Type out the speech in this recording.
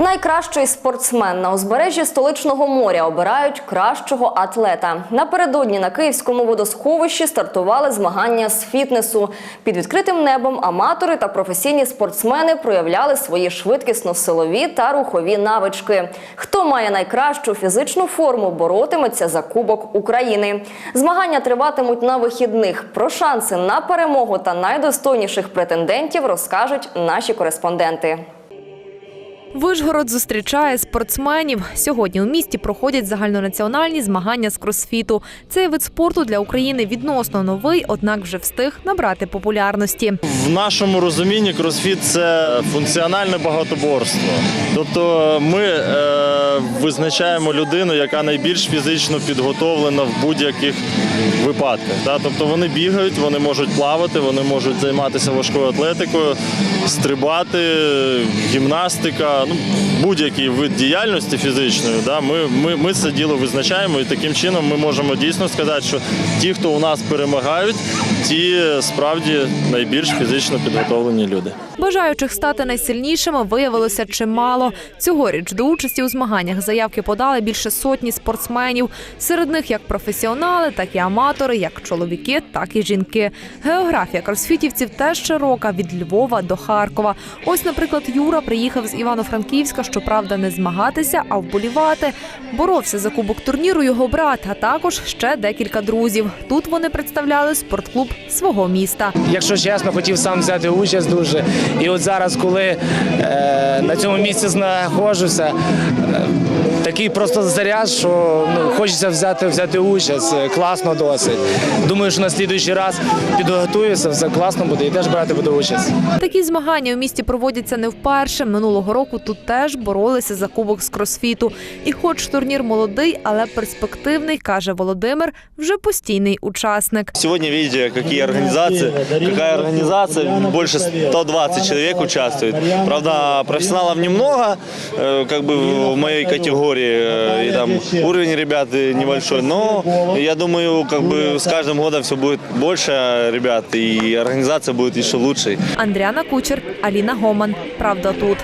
Найкращий спортсмен на узбережжі столичного моря обирають кращого атлета. Напередодні на київському водосховищі стартували змагання з фітнесу. Під відкритим небом аматори та професійні спортсмени проявляли свої швидкісно-силові та рухові навички. Хто має найкращу фізичну форму, боротиметься за Кубок України. Змагання триватимуть на вихідних. Про шанси на перемогу та найдостойніших претендентів розкажуть наші кореспонденти. Вишгород зустрічає спортсменів. Сьогодні у місті проходять загальнонаціональні змагання з кросфіту. Цей вид спорту для України відносно новий, однак вже встиг набрати популярності. В нашому розумінні кросфіт це функціональне багатоборство. Тобто ми е, визначаємо людину, яка найбільш фізично підготовлена в будь-яких випадках. Тобто вони бігають, вони можуть плавати, вони можуть займатися важкою атлетикою, стрибати, гімнастика, ну, будь-який вид діяльності фізичної. Ми, це діло визначаємо і таким чином ми можемо дійсно сказати, що ті, хто у нас перемагають, ті справді найбільш фізично підготовлені люди. Бажаючих стати найсильнішими виявилося чимало. Цьогоріч до участі у змаганнях заявки подали більше сотні спортсменів. Серед них як професіонали, так і аматори, як чоловіки, так і жінки. Географія кросфітівців теж широка від Львова до Харкова. Ось, наприклад, Юра приїхав з Івано-Франківська, щоправда, не змагатися, а вболівати. Боровся за кубок турніру його брат, а також ще декілька друзів. Тут вони представляли спортклуб свого міста. Якщо чесно, хотів сам взяти участь дуже. І от зараз, коли е, на цьому місці знаходжуся, е, такий просто заряд, що ну, хочеться взяти, взяти участь. Е, Класно досить. Думаю, що на слідуючий раз підготуюся, все класно буде і теж брати буду участь. Такі змагання у місті проводяться не вперше. Минулого року тут теж боролися за кубок з кросфіту. І, хоч турнір молодий, але перспективний, каже Володимир, вже постійний учасник. Сегодня видите, какие организации, какая организация, больше 120 человек участвует. Правда, профессионалов немного, э, как бы в моей категории, э, и там уровень ребят э, небольшой, но я думаю, как бы с каждым годом все будет больше ребят, и организация будет еще лучше. Андріана Кучер, Аліна Гоман. Правда тут.